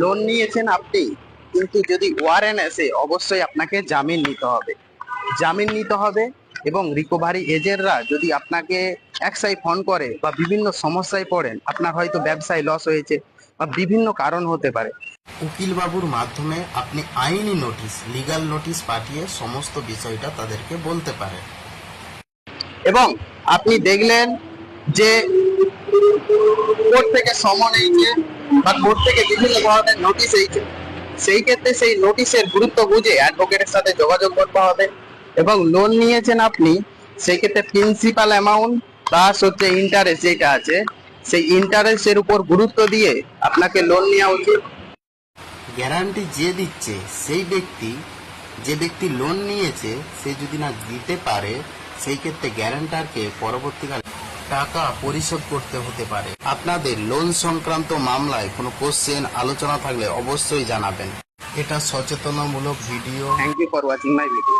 Loan নিয়েছেন আপনি কিন্তু যদি ওয়ারেন্ট আসে অবশ্যই আপনাকে জামিন নিতে হবে। জামিন নিতে হবে এবং রিকভারি এজেন্টরা যদি আপনাকে একসাই ফোন করে বা বিভিন্ন সমস্যায় পড়েন আপনার হয়তো ব্যবসায় লস হয়েছে বা বিভিন্ন কারণ হতে পারে। উকিল বাবুর মাধ্যমে আপনি আইনি নোটিশ লিগ্যাল নোটিশ পাঠিয়ে সমস্ত বিষয়টা তাদেরকে বলতে পারেন। এবং আপনি দেখলেন যে কোর্ট থেকে সমন এইছে বা কোর্ট থেকে বিভিন্ন ধরনের নোটিশ এইছে সেই ক্ষেত্রে সেই নোটিশের গুরুত্ব বুঝে অ্যাডভোকেটের সাথে যোগাযোগ করতে হবে। এবং লোন নিয়েছেন আপনি, সেই ক্ষেত্রে প্রিন্সিপাল অ্যামাউন্ট প্লাস হচ্ছে ইন্টারেস্ট যেটা আছে, সেই ইন্টারেস্টের উপর গুরুত্ব দিয়ে আপনাকে লোন নেওয়া উচিত। গ্যারান্টি যে দিচ্ছে, সেই ব্যক্তি, যে ব্যক্তি লোন নিয়েছে, সে যদি না দিতে পারে, সেই ক্ষেত্রে গ্যারান্টারকে পরবর্তীকালে টাকা পরিশোধ করতে হতে পারে। আপনাদের লোন সংক্রান্ত মামলায় কোনো কোশ্চেন আলোচনা থাকলে অবশ্যই জানাবেন। এটা সচেতনামূলক video thank you for watching my video